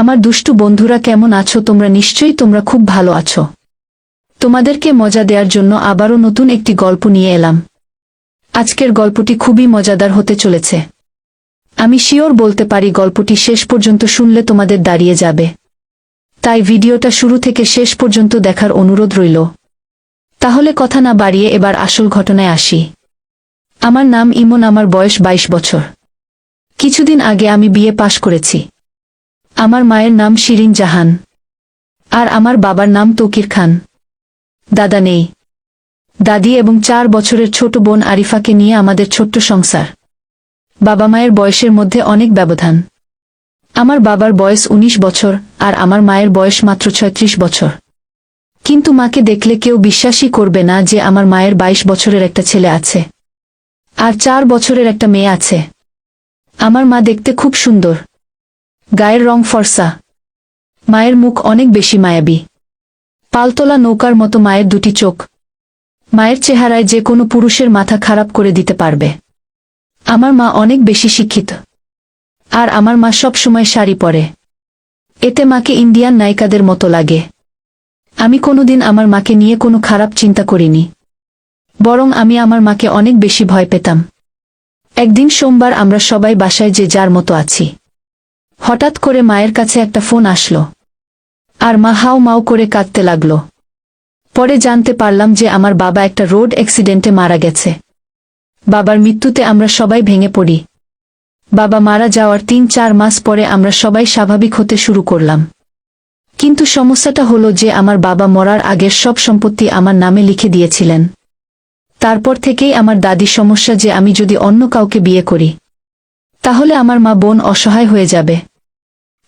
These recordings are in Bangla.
আমার দুষ্টু বন্ধুরা কেমন আছো? তোমরা নিশ্চয়ই তোমরা খুব ভালো আছো। তোমাদেরকে মজা দেওয়ার জন্য আবারও নতুন একটি গল্প নিয়ে এলাম। আজকের গল্পটি খুবই মজাদার হতে চলেছে। আমি শিওর বলতে পারি গল্পটি শেষ পর্যন্ত শুনলে তোমাদের দাঁড়িয়ে যাবে। তাই ভিডিওটা শুরু থেকে শেষ পর্যন্ত দেখার অনুরোধ রইল। তাহলে কথা না বাড়িয়ে এবার আসল ঘটনায় আসি। আমার নাম ইমন, আমার বয়স ২২ বছর। কিছুদিন আগে আমি বিয়ে পাশ করেছি। আমার মায়ের নাম শিরিন জাহান। আর আমার বাবার নাম তকির খান। দাদা নেই। দাদি এবং চার বছরের ছোট বোন আরিফাকে নিয়ে আমাদের ছোট্ট সংসার। বাবা মায়ের বয়সের মধ্যে অনেক ব্যবধান। আমার বাবার বয়স ১৯ বছর, আর আমার মায়ের বয়স মাত্র ছয়ত্রিশ বছর। কিন্তু মাকে দেখলে কেউ বিশ্বাসই করবে না যে আমার মায়ের ২২ বছরের একটা ছেলে আছে। আর চার বছরের একটা মেয়ে আছে। আমার মা দেখতে খুব সুন্দর। গায়ের রং ফর্সা। মায়ের মুখ অনেক বেশি মায়াবী। পালতোলা নৌকার মতো মায়ের দুটি চোখ। মায়ের চেহারায় যে কোনো পুরুষের মাথা খারাপ করে দিতে পারবে। আমার মা অনেক বেশি শিক্ষিত। আর আমার মা সব সময় শাড়ি পরে। এতে মাকে ইন্ডিয়ান নায়িকাদের মতো লাগে। আমি কোনোদিন আমার মাকে নিয়ে কোনো খারাপ চিন্তা করিনি। বরং আমি আমার মাকে অনেক বেশি ভয় পেতাম। একদিন সোমবার আমরা সবাই বাসায় যে যার মতো আছি। হঠাৎ করে মায়ের কাছে একটা ফোন আসলো। আর মা হাও মাও করে কাঁদতে লাগল। পরে জানতে পারলাম যে আমার বাবা একটা রোড অ্যাক্সিডেন্টে মারা গেছে। বাবার মৃত্যুতে আমরা সবাই ভেঙে পড়ি। বাবা মারা যাওয়ার তিন চার মাস পরে আমরা সবাই স্বাভাবিক হতে শুরু করলাম। কিন্তু সমস্যাটা হলো যে আমার বাবা মরার আগের সব সম্পত্তি আমার নামে লিখে দিয়েছিলেন। তারপর থেকেই আমার দাদি সমস্যা যে আমি যদি অন্য কাউকে বিয়ে করি, তাহলে আমার মা বোন অসহায় হয়ে যাবে।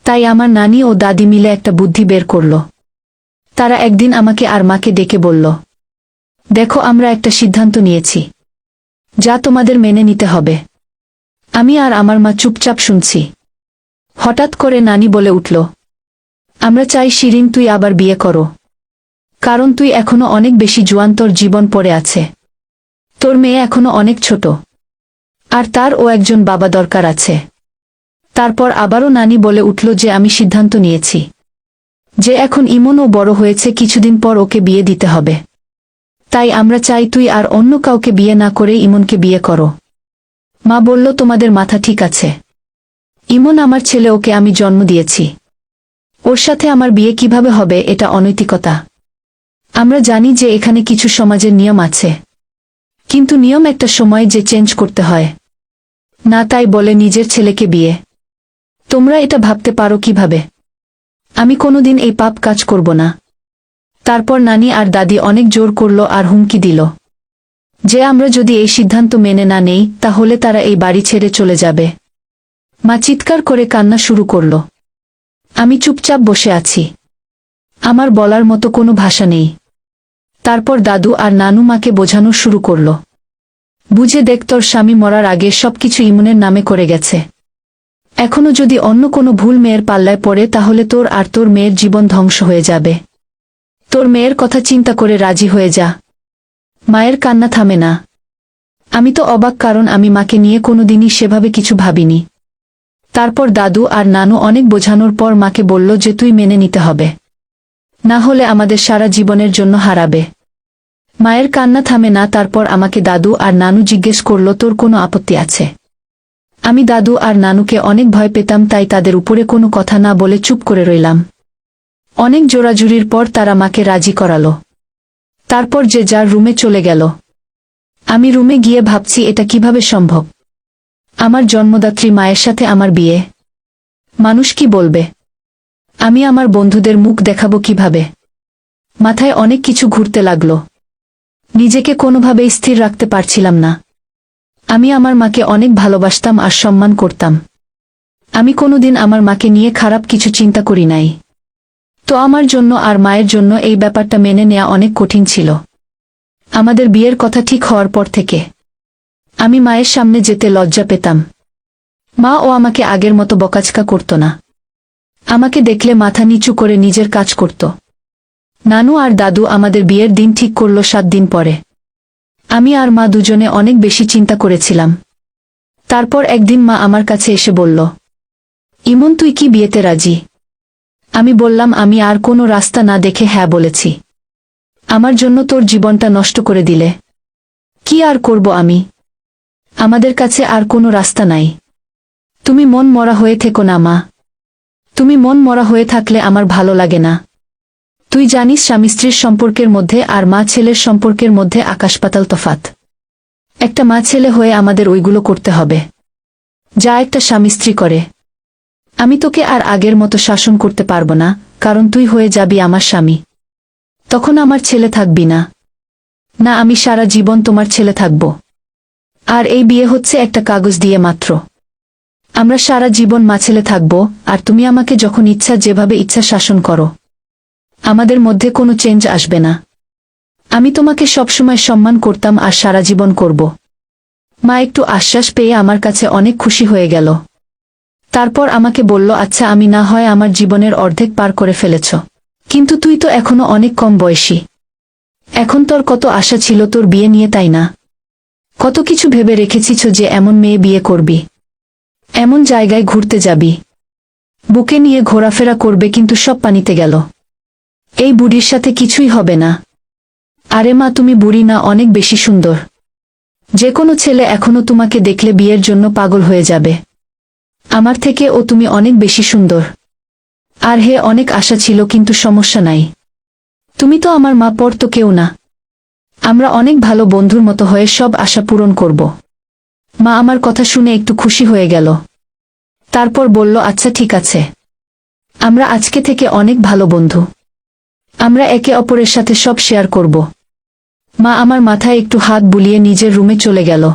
তাই আমার নানি ও দাদি মিলে একটা বুদ্ধি বের করল। তারা একদিন আমাকে আর মাকে ডেকে বলল, দেখো, আমরা একটা সিদ্ধান্ত নিয়েছি। যা তোমাদের মেনে নিতে হবে। আমি আর আমার মা চুপচাপ শুনছি হঠাৎ করে নানি বলে উঠল, আমরা চাই শিরিন, তুই আবার বিয়ে করো। কারণ তুই এখনও অনেক বেশি জোয়ান, তোর জীবন পড়ে আছে। তোর মেয়ে এখনও অনেক ছোট। আর তার ও একজন বাবা দরকার আছে। তারপর আবারও নানি বলে উঠল যে আমি সিদ্ধান্ত নিয়েছি। যে এখন ইমনও বড় হয়েছে, কিছুদিন পর ওকে বিয়ে দিতে হবে। তাই আমরা চাই তুই আর অন্য কাউকে বিয়ে না করে ইমনকে বিয়ে করো। মা বলল, তোমাদের মাথা ঠিক আছে। ইমন আমার ছেলে, ওকে আমি জন্ম দিয়েছি। ওর সাথে আমার বিয়ে কীভাবে হবে, এটা অনৈতিকতা। আমরা জানি যে এখানে কিছু সমাজের নিয়ম আছে। কিন্তু নিয়ম একটা সময় যে চেঞ্জ করতে হয়। না তাই বলে নিজের ছেলেকে বিয়ে। তোমরা এটা ভাবতে পারো কীভাবে? আমি কোনোদিন এই পাপ কাজ করব না। তারপর নানি আর দাদি অনেক জোর করল আর হুমকি দিল। যে আমরা যদি এই সিদ্ধান্ত মেনে না নেই, তাহলে তারা এই বাড়ি ছেড়ে চলে যাবে। মা চিৎকার করে কান্না শুরু করল। আমি চুপচাপ বসে আছি। আমার বলার মতো কোনো ভাষা নেই। তারপর দাদু আর নানু মাকে বোঝানো শুরু করল। বুঝে দেখ তোর স্বামী মরার আগে সবকিছু ইমনের নামে করে গেছে। এখনও যদি অন্য কোনো ভুল মেয়ের পাল্লায় পড়ে, তাহলে তোর আর তোর মেয়ের জীবন ধ্বংস হয়ে যাবে। তোর মেয়ের কথা চিন্তা করে রাজি হয়ে যা। মায়ের কান্না থামে না। আমি তো অবাক, কারণ আমি মাকে নিয়ে কোনোদিনই সেভাবে কিছু ভাবিনি। তারপর দাদু আর নানু অনেক বোঝানোর পর মাকে বলল যে তুই মেনে নিতে হবে। না হলে আমাদের সারা জীবনের জন্য হারাবে। মায়ের কান্না থামে না, তারপর আমাকে দাদু আর নানু জিজ্ঞেস করল, তোর কোনো আপত্তি আছে? আমি দাদু আর নানুকে অনেক ভয় পেতাম, তাই তাদের উপরে কোনো কথা না বলে চুপ করে রইলাম। অনেক জোরাজুরির পর তারা মাকে রাজি করালো। তারপর যে যার রুমে চলে গেল। আমি রুমে গিয়ে ভাবছি, এটা কীভাবে সম্ভব? আমার জন্মদাত্রী মায়ের সাথে আমার বিয়ে। মানুষ কি বলবে? আমি আমার বন্ধুদের মুখ দেখাবো কীভাবে? মাথায় অনেক কিছু ঘুরতে লাগল। নিজেকে কোনোভাবেই স্থির রাখতে পারছিলাম না। আমি আমার মাকে অনেক ভালোবাসতাম আর সম্মান করতাম। আমি কোনোদিন আমার মাকে নিয়ে খারাপ কিছু চিন্তা করি নাই। তো আমার জন্য আর মায়ের জন্য এই ব্যাপারটা মেনে নেওয়া অনেক কঠিন ছিল। আমাদের বিয়ের কথা ঠিক হওয়ার পর থেকে আমি মায়ের সামনে যেতে লজ্জা পেতাম। মা ও আমাকে আগের মতো বকাচকা করত না। আমাকে দেখলে মাথা নিচু করে নিজের কাজ করত। নানু আর দাদু আমাদের বিয়ের দিন ঠিক করল সাত দিন পরে। আমি আর মা দুজনে অনেক বেশি চিন্তা করেছিলাম। তারপর একদিন মা আমার কাছে এসে বলল, ইমন, তুই কি বিয়েতে রাজি? আমি বললাম, আমি আর কোনো রাস্তা না দেখে হ্যাঁ বলেছি। আমার জন্য তোর জীবনটা নষ্ট করে দিলে। কি আর করব আমি? আমাদের কাছে আর কোনো রাস্তা নাই। তুমি মন মরা হয়ে থেকো না মা। তুমি মন মরা হয়ে থাকলে আমার ভালো লাগে না। তুই জানিস স্বামী স্ত্রীর সম্পর্কের মধ্যে আর মা ছেলের সম্পর্কের মধ্যে আকাশপাতাল তফাত। একটা মা ছেলে হয়ে আমাদের ওইগুলো করতে হবে। যা একটা স্বামী স্ত্রী করে। আমি তোকে আর আগের মতো শাসন করতে পারব না, কারণ তুই হয়ে যাবি আমার স্বামী। তখন আমার ছেলে থাকবি না। না, আমি সারা জীবন তোমার ছেলে থাকব। আর এই বিয়ে হচ্ছে একটা কাগজ দিয়ে মাত্র। আমরা সারা জীবন মা ছেলে থাকব, আর তুমি আমাকে যখন ইচ্ছা যেভাবে ইচ্ছা শাসন করো। আমাদের মধ্যে কোনো চেঞ্জ আসবে না। আমি তোমাকে সবসময় সম্মান করতাম আর সারা জীবন করব। মা একটু আশ্বাস পেয়ে আমার কাছে অনেক খুশি হয়ে গেল। তারপর আমাকে বলল আচ্ছা আমি না হয় আমার জীবনের অর্ধেক পার করে ফেলেছ। কিন্তু তুই তো এখনও অনেক কম বয়সী। এখন তোর কত আশা ছিল তোর বিয়ে নিয়ে তাই না? কত কিছু ভেবে রেখেছিস যে এমন মেয়ে বিয়ে করবি। এমন জায়গায় ঘুরতে যাবি। বুকে নিয়ে ঘোরাফেরা করবে কিন্তু সব পানিতে গেল। এই বুড়ির সাথে কিছুই হবে না। আরে মা, তুমি বুড়ি না, অনেক বেশি সুন্দর। যে কোনো ছেলে এখনও তোমাকে দেখলে বিয়ের জন্য পাগল হয়ে যাবে। আমার থেকে ও তুমি অনেক বেশি সুন্দর। আর হে, অনেক আশা ছিল, কিন্তু সমস্যা নাই। তুমি তো আমার মা, পর তো কেউ না। আমরা অনেক ভালো বন্ধুর মতো হয়ে সব আশা পূরণ করব। মা আমার কথা শুনে একটু খুশি হয়ে গেল। তারপর বলল আচ্ছা ঠিক আছে। আমরা আজকে থেকে অনেক ভালো বন্ধু। আমরা একে অপরের সাথে সব শেয়ার করব। মা আমার মাথায় একটু হাত বুলিয়ে নিজের রুমে চলে গেল।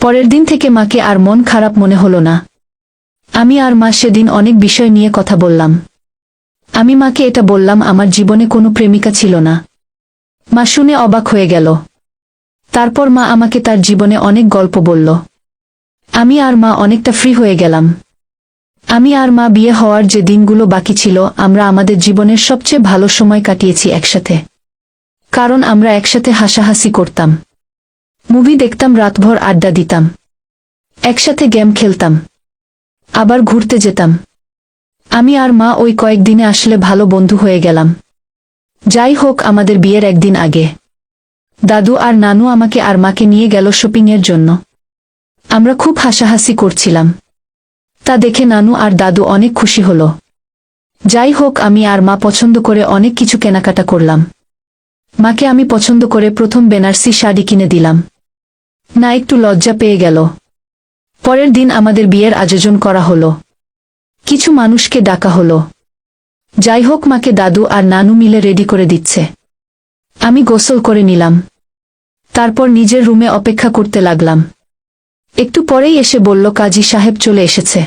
পরের দিন থেকে মাকে আর মন খারাপ মনে হলো না। আমি আর মা সেদিন অনেক বিষয় নিয়ে কথা বললাম। আমি মাকে এটা বললাম, আমার জীবনে কোনো প্রেমিকা ছিল না। মা শুনে অবাক হয়ে গেল। তারপর মা আমাকে তার জীবনে অনেক গল্প বলল। আমি আর মা অনেকটা ফ্রি হয়ে গেলাম। আমি আর মা বিয়ে হওয়ার যে দিনগুলো বাকি ছিল, আমরা আমাদের জীবনের সবচেয়ে ভালো সময় কাটিয়েছি একসাথে। কারণ আমরা একসাথে হাসাহাসি করতাম। মুভি দেখতাম, রাতভর আড্ডা দিতাম। একসাথে গেম খেলতাম। আবার ঘুরতে যেতাম। আমি আর মা ওই কয়েকদিনে আসলে ভালো বন্ধু হয়ে গেলাম। যাই হোক, আমাদের বিয়ের একদিন আগে। দাদু আর নানু আমাকে আর মাকে নিয়ে গেল শপিংয়ের জন্য। আমরা খুব হাসাহাসি করছিলাম। তা দেখে নানু আর দাদু অনেক খুশি হল। যাই হোক, আমি আর মা পছন্দ করে অনেক কিছু কেনাকাটা করলাম। মাকে আমি পছন্দ করে প্রথম বেনারসি শাড়ি কিনে দিলাম। না, একটু লজ্জা পেয়ে গেল। পরের দিন আমাদের বিয়ের আয়োজন করা হলো। কিছু মানুষকে ডাকা হলো। যাই হোক, মাকে দাদু আর নানু মিলে রেডি করে দিচ্ছে। আমি গোসল করে নিলাম। তারপর নিজের রুমে অপেক্ষা করতে লাগলাম। একটু পরেই এসে বলল, কাজী সাহেব চলে এসেছে।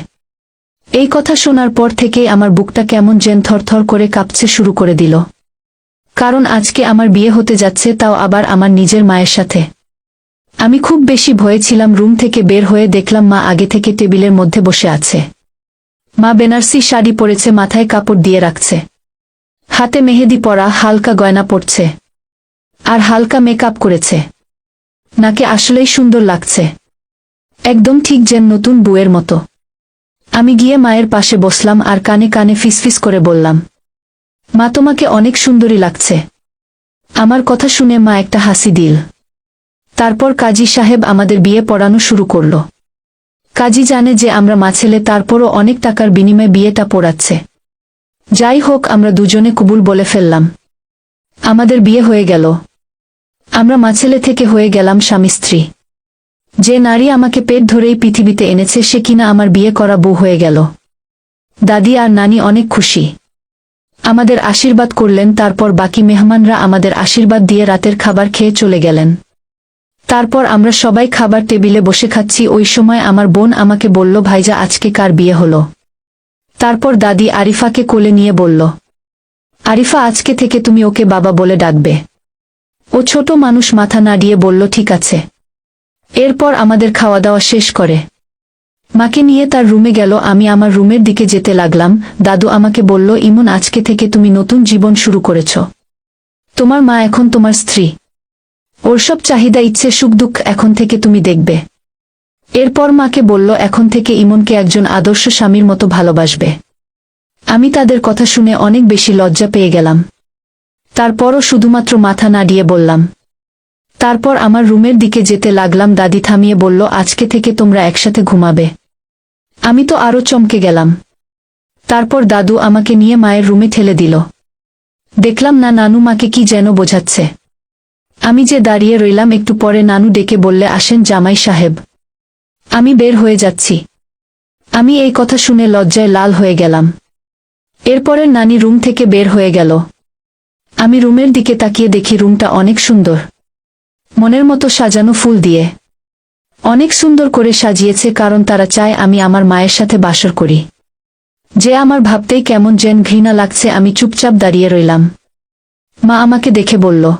এই কথা শোনার পর থেকেই আমার বুকটা কেমন যেন থরথর করে কাঁপছে, শুরু করে দিল। কারণ আজকে আমার বিয়ে হতে যাচ্ছে, তাও আবার আমার নিজের মায়ের সাথে। আমি খুব বেশি ভয়ে ছিলাম, রুম থেকে বের হয়ে দেখলাম মা আগে থেকে টেবিলের মধ্যে বসে আছে। মা বেনারসি শাড়ি পরেছে, মাথায় কাপড় দিয়ে রাখছে। হাতে মেহেদি পরা, হালকা গয়না পড়ছে আর হালকা মেকআপ করেছে। নাকে আসলেই সুন্দর লাগছে। একদম ঠিক যেন নতুন বুয়ের মতো। আমি গিয়ে মায়ের পাশে বসলাম আর কানে কানে ফিসফিস করে বললাম, মা, তোমাকে অনেক সুন্দরী লাগছে। আমার কথা শুনে মা একটা হাসি দিল। তারপর কাজী সাহেব আমাদের বিয়ে পড়ানো শুরু করল। কাজী জানে যে আমরা মাছেলে তারপরও অনেক টাকার বিনিময়ে বিয়েটা পড়াচ্ছে। যাই হোক, আমরা দুজনে কবুল বলে ফেললাম। আমাদের বিয়ে হয়ে গেল। আমরা মাছেলে থেকে হয়ে গেলাম স্বামী স্ত্রী যে নারী আমাকে পেট ধরেই পৃথিবীতে এনেছে, সে কিনা আমার বিয়ে করা বউ হয়ে গেল। দাদি আর নানি অনেক খুশি। আমাদের আশীর্বাদ করলেন, তারপর বাকি মেহমানরা আমাদের আশীর্বাদ দিয়ে রাতের খাবার খেয়ে চলে গেলেন। তারপর আমরা সবাই খাবার টেবিলে বসে খাচ্ছি। ওই সময় আমার বোন আমাকে বলল ভাইজা আজকে কার বিয়ে হলো? তারপর দাদি আরিফাকে কোলে নিয়ে বলল, আরিফা, আজকে থেকে তুমি ওকে বাবা বলে ডাকবে। ও ছোট মানুষ মাথা নাড়িয়ে বলল, ঠিক আছে। এরপর আমাদের খাওয়া দাওয়া শেষ করে। মাকে নিয়ে তার রুমে গেল, আমি আমার রুমের দিকে যেতে লাগলাম। দাদু আমাকে বলল, ইমন, আজকে থেকে তুমি নতুন জীবন শুরু করেছ। তোমার মা এখন তোমার স্ত্রী। ওর সব চাহিদা, ইচ্ছে, সুখ, দুঃখ এখন থেকে তুমি দেখবে। এরপর মাকে বলল, এখন থেকে ইমনকে একজন আদর্শ স্বামীর মতো ভালোবাসবে। আমি তাদের কথা শুনে অনেক বেশি লজ্জা পেয়ে গেলাম। তারপরও শুধুমাত্র মাথা নাড়িয়ে বললাম তারপর আমার রুমের দিকে যেতে লাগলাম। দাদি থামিয়ে বলল, আজকে থেকে তোমরা একসাথে ঘুমাবে। আমি তো আরও চমকে গেলাম। তারপর দাদু আমাকে নিয়ে মায়ের রুমে ঠেলে দিল। দেখলাম না, নানু মাকে কি যেন বোঝাচ্ছে। আমি যে দাঁড়িয়ে রইলাম, একটু পরে নানু ডেকে বললে, আসেন জামাই সাহেব, আমি বের হয়ে যাচ্ছি। আমি এই কথা শুনে লজ্জায় লাল হয়ে গেলাম। এরপরের নানি রুম থেকে বের হয়ে গেল। আমি রুমের দিকে তাকিয়ে দেখি রুমটা অনেক সুন্দর। মনের মতো সাজানো ফুল দিয়ে। অনেক সুন্দর করে সাজিয়েছে কারণ তারা চায় আমি আমার মায়ের সাথে বাসর করি। যে আমার ভাবতেই কেমন যেন ঘৃণা লাগছে, আমি চুপচাপ দাঁড়িয়ে রইলাম। মা আমাকে দেখে বলল,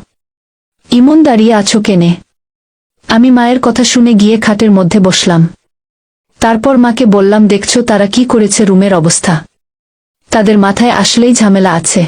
ইমন দাঁড়িয়ে আছো কেনে? আমি মায়ের কথা শুনে গিয়ে খাটের মধ্যে বসলাম। তারপর মাকে বললাম, দেখছ তারা কি করেছে রুমের অবস্থা? তাদের মাথায় আসলেই ঝামেলা আছে।